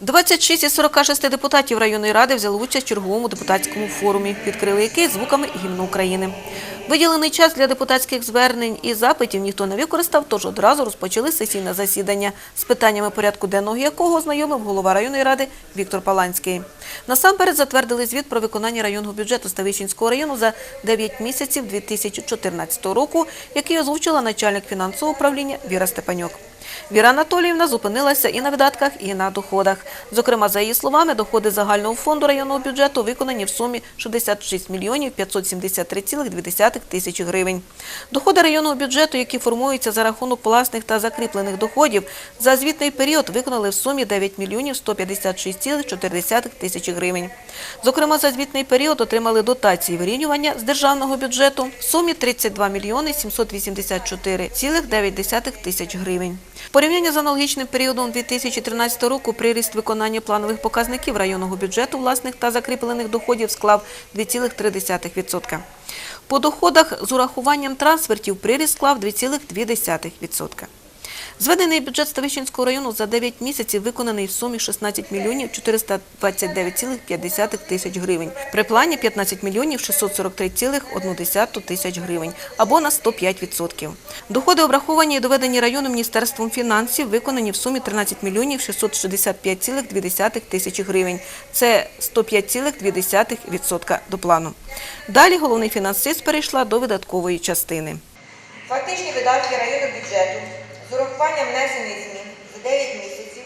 26 із 46 депутатів районної ради взяли участь в черговому депутатському форумі, відкрили який звуками гімну України. Виділений час для депутатських звернень і запитів ніхто не використав, тож одразу розпочали сесійне засідання, з питаннями порядку денного якого ознайомив голова районної ради Віктор Паланський. Насамперед затвердили звіт про виконання районного бюджету Ставищенського району за 9 місяців 2014 року, який озвучила начальник фінансового управління Віра Степанюк. Віра Анатоліївна зупинилася і на видатках, і на доходах. Зокрема, за її словами, доходи загального фонду районного бюджету виконані в сумі 66 мільйонів 573,2 тисячі гривень. Доходи районного бюджету, які формуються за рахунок власних та закріплених доходів, за звітний період виконали в сумі 9 мільйонів 156,4 тисячі гривень. Зокрема, за звітний період отримали дотації вирівнювання з державного бюджету в сумі 32 мільйони 784,9 тисяч гривень. В порівнянні з аналогічним періодом 2013 року приріст виконання планових показників районного бюджету власних та закріплених доходів склав 2,3%. По доходах з урахуванням трансфертів приріст склав 2,2%. Зведений бюджет Ставищенського району за 9 місяців виконаний в сумі 16 мільйонів 429,5 тисяч гривень. При плані 15 мільйонів 643,1 тисяч гривень або на 105%. Доходи обраховані і доведені району Міністерством фінансів виконані в сумі 13 мільйонів 665,2 тисячі гривень. Це 105,2% до плану. Далі головний фінансист перейшла до видаткової частини. Фактичні видатки районного бюджету з урахуванням внесених змін за 9 місяців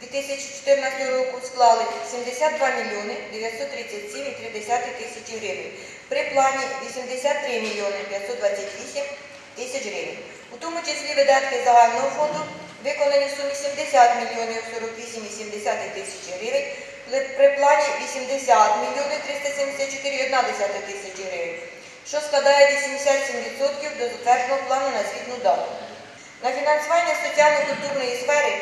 2014 року склали 72 мільйони 937,3 тисячі гривень. При плані 83 мільйони 528 тисяч гривень. У тому числі видатки загального фонду виконані в сумі 70 мільйонів 48,7 тисячі гривень. При- При плані 80 мільйонів 374,1 тисячі гривень що складає 87% до затвердженого плану на звітну дату. На фінансування соціально-культурної сфери,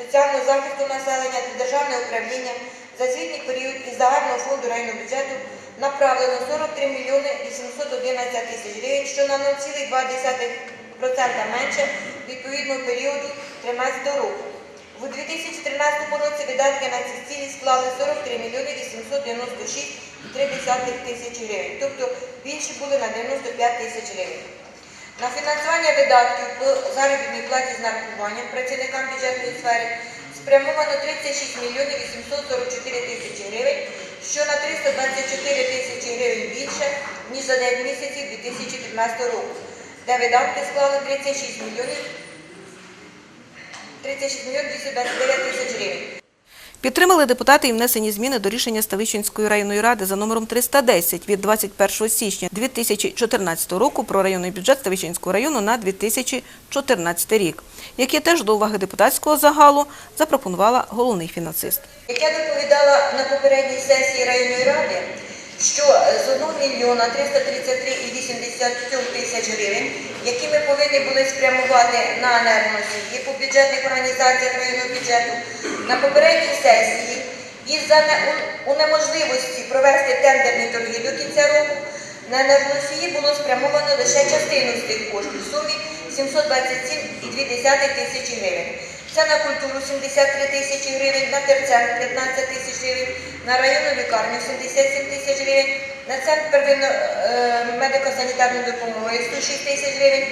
соціального захисту населення та державне управління за звітний період із загального фонду районного бюджету направлено 43 мільйони 811 тисяч гривень, що на 0,2% менше відповідного періоду 2013 року. У 2013 році видатки на ці цілі склали 43 мільйони 896,3 тисячі гривень, тобто більші були на 95 тисяч гривень. На фінансування видатків по заробітній платі з нарахуванням працівникам бюджетної сфери спрямовано 36 мільйонів 844 тисячі гривень, що на 324 тисячі гривень більше, ніж за 9 місяців 2015 року, де видатки склали 36 мільйонів 36 мільйонів 229 тисяч гривень. Підтримали депутати і внесені зміни до рішення Ставищенської районної ради за номером 310 від 21 січня 2014 року про районний бюджет Ставищенського району на 2014 рік, яке теж до уваги депутатського загалу запропонувала головний фінансист. Як я доповідала на попередній сесії районної ради, що е, з 1 мільйона 333,87 тисяч гривень, які ми повинні були спрямувати на енергоносії по бюджетних організаціях районного бюджету, на попередній сесії із-за не- у- унеможливості провести тендерні торги до кінця року на енергоносії було спрямовано лише частину з тих коштів в сумі 727,2 тисячі гривень. Це на культуру 73 тисячі гривень, на терцентр 15 тисяч гривень, на районну лікарню 77 тисяч гривень, на центр е, медико-санітарної допомоги 106 тисяч гривень,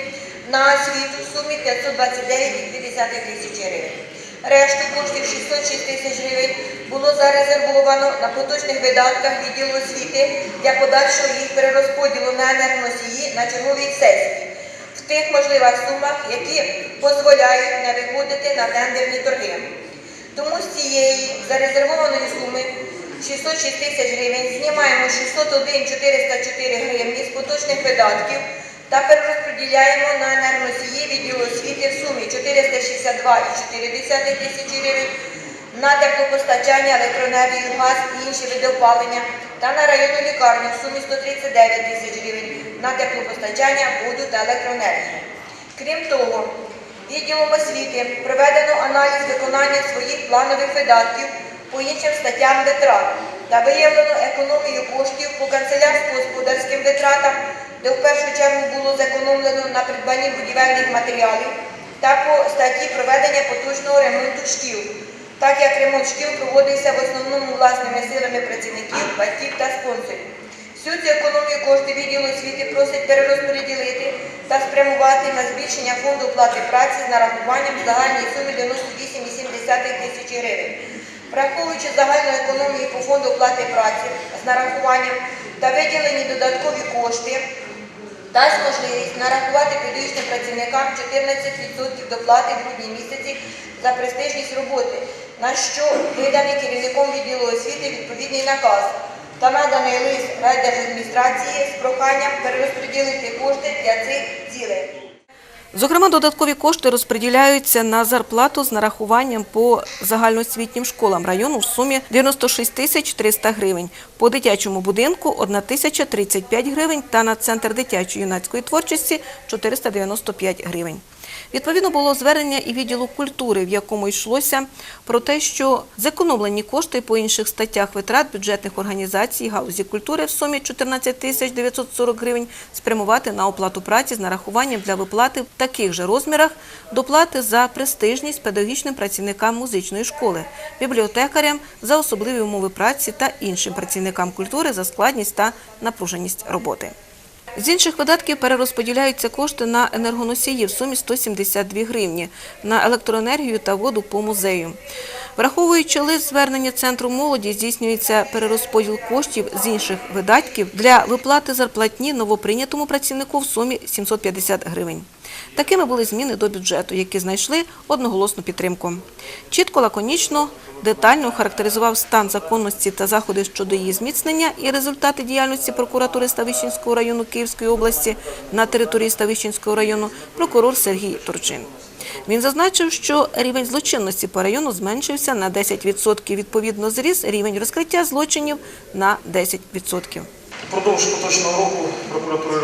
на освіту в сумі 529,2 тисячі гривень. Решту коштів 606 тисяч гривень було зарезервовано на поточних видатках відділу освіти для подальшого їх перерозподілу на енергоносії на черговій сесії тих можливих сумах, які дозволяють не виходити на тендерні торги. Тому з цієї зарезервованої суми 606 тисяч гривень знімаємо 601 404 гривні з поточних видатків та перерозподіляємо на енергоносії відділу освіти в сумі 462,4 тисячі гривень, на теплопостачання, електроенергію, газ і інші види опалення та на районну лікарню в сумі 139 тисяч гривень на теплопостачання, воду та електроенергію. Крім того, відділом освіти проведено аналіз виконання своїх планових видатків по іншим статтям витрат та виявлено економію коштів по канцелярсько-господарським витратам, де в першу чергу було зекономлено на придбанні будівельних матеріалів та по статті проведення поточного ремонту шкіл. Так як ремонт шкіл проводився в основному власними силами працівників, батьків та спонсорів. Всю цю економію кошти відділу освіти просить перерозподілити та спрямувати на збільшення фонду оплати праці з нарахуванням загальної суми 98,7 тисячі гривень. Враховуючи загальну економію по фонду оплати праці з нарахуванням та виділені додаткові кошти, дасть можливість нарахувати педагогічним працівникам 14% доплати в грудні місяці за престижність роботи, на що виданий керівником відділу освіти відповідний наказ та наданий лист райдержадміністрації з проханням перерозподілити кошти для цих цілей. Зокрема, додаткові кошти розподіляються на зарплату з нарахуванням по загальноосвітнім школам району в сумі 96 тисяч 300 гривень, по дитячому будинку – 1 тисяча 35 гривень та на Центр дитячої юнацької творчості – 495 гривень. Відповідно було звернення і відділу культури, в якому йшлося про те, що зекономлені кошти по інших статтях витрат бюджетних організацій галузі культури в сумі 14 тисяч 940 гривень спрямувати на оплату праці з нарахуванням для виплати в таких же розмірах доплати за престижність педагогічним працівникам музичної школи, бібліотекарям за особливі умови праці та іншим працівникам культури за складність та напруженість роботи. З інших видатків перерозподіляються кошти на енергоносії в сумі 172 гривні, на електроенергію та воду по музею. Враховуючи лист звернення Центру молоді, здійснюється перерозподіл коштів з інших видатків для виплати зарплатні новоприйнятому працівнику в сумі 750 гривень. Такими були зміни до бюджету, які знайшли одноголосну підтримку. Чітко, лаконічно, детально характеризував стан законності та заходи щодо її зміцнення і результати діяльності прокуратури Ставищенського району Київської області на території Ставищенського району прокурор Сергій Турчин. Він зазначив, що рівень злочинності по району зменшився на 10%. Відповідно, зріс рівень розкриття злочинів на 10%. Впродовж поточного року прокуратури району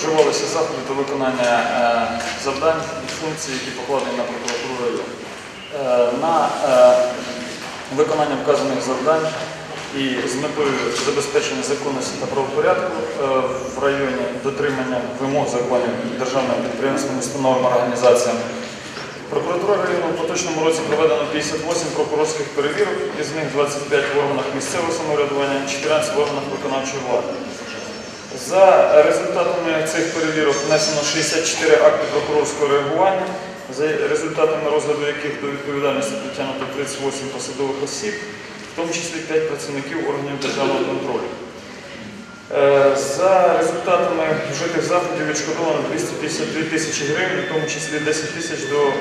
вживалися заходи до виконання е, завдань і функцій, які покладені на прокуратуру району. Е, На е, виконання вказаних завдань і з метою забезпечення законності та правопорядку в районі дотримання вимог законів державним підприємствам, установам, організаціям Прокуратура району в поточному році проведено 58 прокурорських перевірок, із них 25 в органах місцевого самоврядування, 14 в органах виконавчої влади. За результатами цих перевірок внесено 64 акти прокурорського реагування, за результатами розгляду яких до відповідальності притягнуто 38 посадових осіб, в тому числі 5 працівників органів державного контролю. Е, За результатами вжитих заходів відшкодовано 252 тисячі гривень, в тому числі 10 тисяч до е,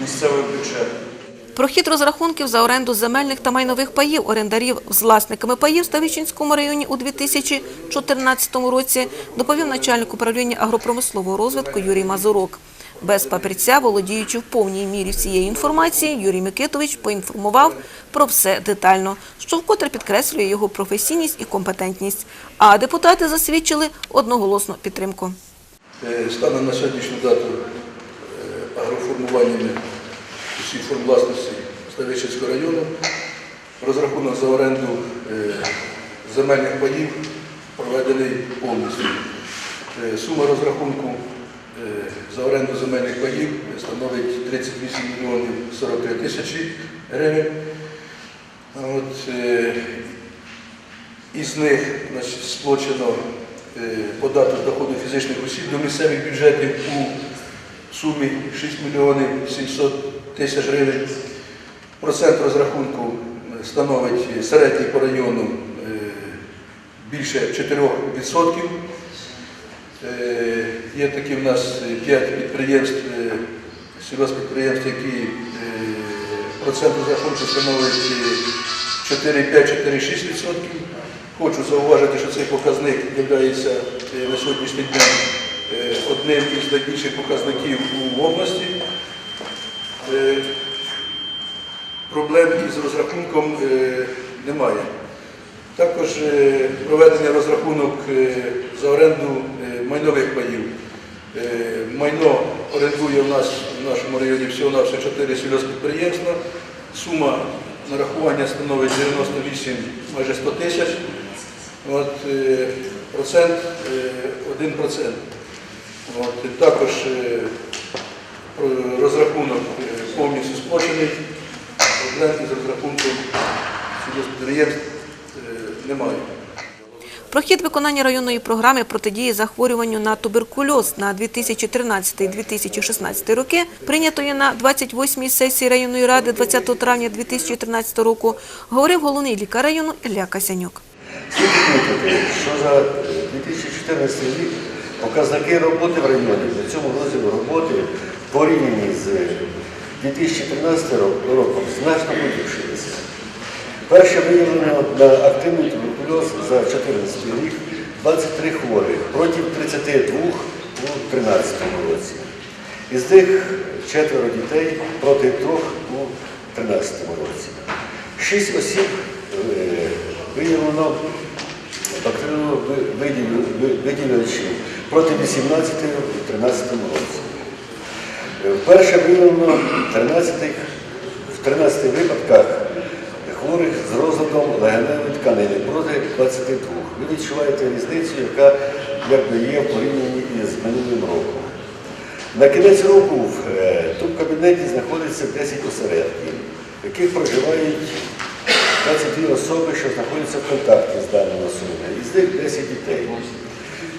місцевого бюджету. Про хід розрахунків за оренду земельних та майнових паїв орендарів з власниками паїв в Ставищенському районі у 2014 році доповів начальник управління агропромислового розвитку Юрій Мазурок. Без папірця, володіючи в повній мірі всією інформацією, Юрій Микитович поінформував про все детально, що вкотре підкреслює його професійність і компетентність. А депутати засвідчили одноголосну підтримку. Е, Станом на сьогоднішню дату е, агроформуваннями форм власності Ставищенського району розрахунок за оренду е, земельних паїв проведений повністю. Е, Сума розрахунку е, за оренду земельних паїв становить 38 мільйонів 43 тисячі гривень. От, із них значить, сплачено е, податок доходу фізичних осіб до місцевих бюджетів у сумі 6 мільйонів 700 тисяч гривень. Процент розрахунку становить середній по району е, більше 4%. Е, Є такі в нас 5 підприємств, е, сільгоспідприємств, які процент розрахунку становить е, 4,5-4,6%. Хочу зауважити, що цей показник є на сьогоднішній день одним із найбільших показників у області. Е, Проблем із розрахунком е, немає. Також е, проведення розрахунок за оренду майнових паїв. Майно орендує в нас в нашому районі всього на 4 сільгоспідприємства. Сума нарахування становить 98 майже 100 тисяч. От, процент е, 1%. От, також розрахунок повністю сплачений. проблем із розрахунком сільгоспідприємств е, немає. Про хід виконання районної програми протидії захворюванню на туберкульоз на 2013-2016 роки, прийнятої на 28-й сесії районної ради 20 травня 2013 року, говорив головний лікар району Ілля Касянюк. Слід відмітити, що за 2014 рік показники роботи в районі на цьому розділу роботи порівняні з 2013 роком значно погіршилися. Перше виявлено на активний туберкульоз за 2014 рік 23 хворих проти 32 у 2013 році. Із них четверо дітей проти трьох у 2013 році. Шість осіб е, виявлено бактеріально виділювачів проти 18 у 2013 році. Вперше виявлено 13, в 13 випадках хворих з розладом легеневої тканини проти 22. Ви відчуваєте різницю, яка якби є в порівнянні із минулим роком. На кінець року в е, тут кабінеті знаходиться 10 осередків, в яких проживають 22 особи, що знаходяться в контакті з даними особами. Із них 10 дітей.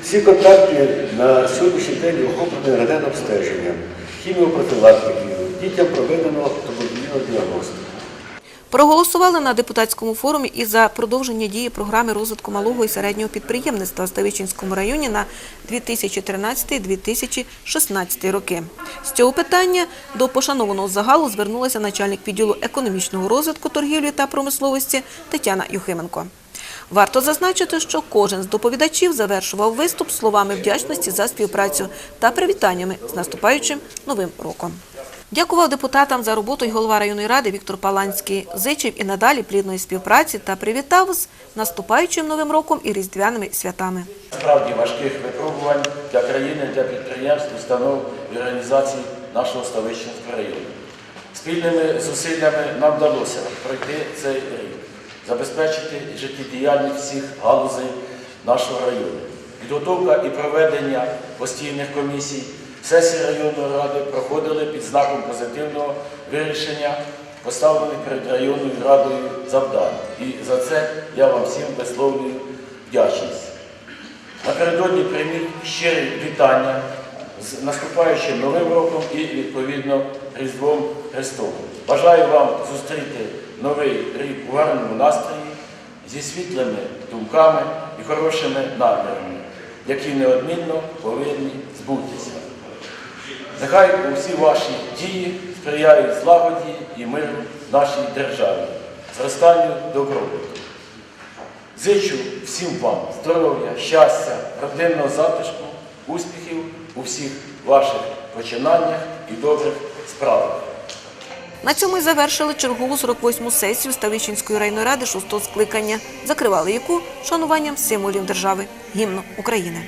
Всі контакти на сьогоднішній день охоплені рентген-обстеженням, хіміопрофілактикою, дітям проведено туберкульозну діагностику. Проголосували на депутатському форумі і за продовження дії програми розвитку малого і середнього підприємництва в Ставичинському районі на 2013-2016 роки. З цього питання до пошанованого загалу звернулася начальник відділу економічного розвитку, торгівлі та промисловості Тетяна Юхименко. Варто зазначити, що кожен з доповідачів завершував виступ словами вдячності за співпрацю та привітаннями з наступаючим новим роком. Дякував депутатам за роботу й голова районної ради Віктор Паланський. Зичив і надалі плідної співпраці та привітав з наступаючим новим роком і різдвяними святами. справді важких випробувань для країни, для підприємств, установ і організацій нашого Ставищенського району. Спільними зусиллями нам вдалося пройти цей рік, забезпечити життєдіяльність всіх галузей нашого району. Підготовка і проведення постійних комісій, сесії районної ради проходили під знаком позитивного вирішення поставлених перед районною радою завдань. І за це я вам всім висловлюю вдячність. Напередодні прийміть щирі вітання з наступаючим Новим роком і, відповідно, Різдвом Христовим. Бажаю вам зустріти новий рік у гарному настрої, зі світлими думками і хорошими намірами, які неодмінно повинні збутися. Нехай усі ваші дії сприяють злагоді і миру нашій державі, зростанню добробуту. Зичу всім вам здоров'я, щастя, родинного затишку, успіхів у всіх ваших починаннях і добрих справах. На цьому й завершили чергову 48-му сесію Ставищенської районної ради шостого скликання, закривали яку? Шануванням символів держави – гімну України.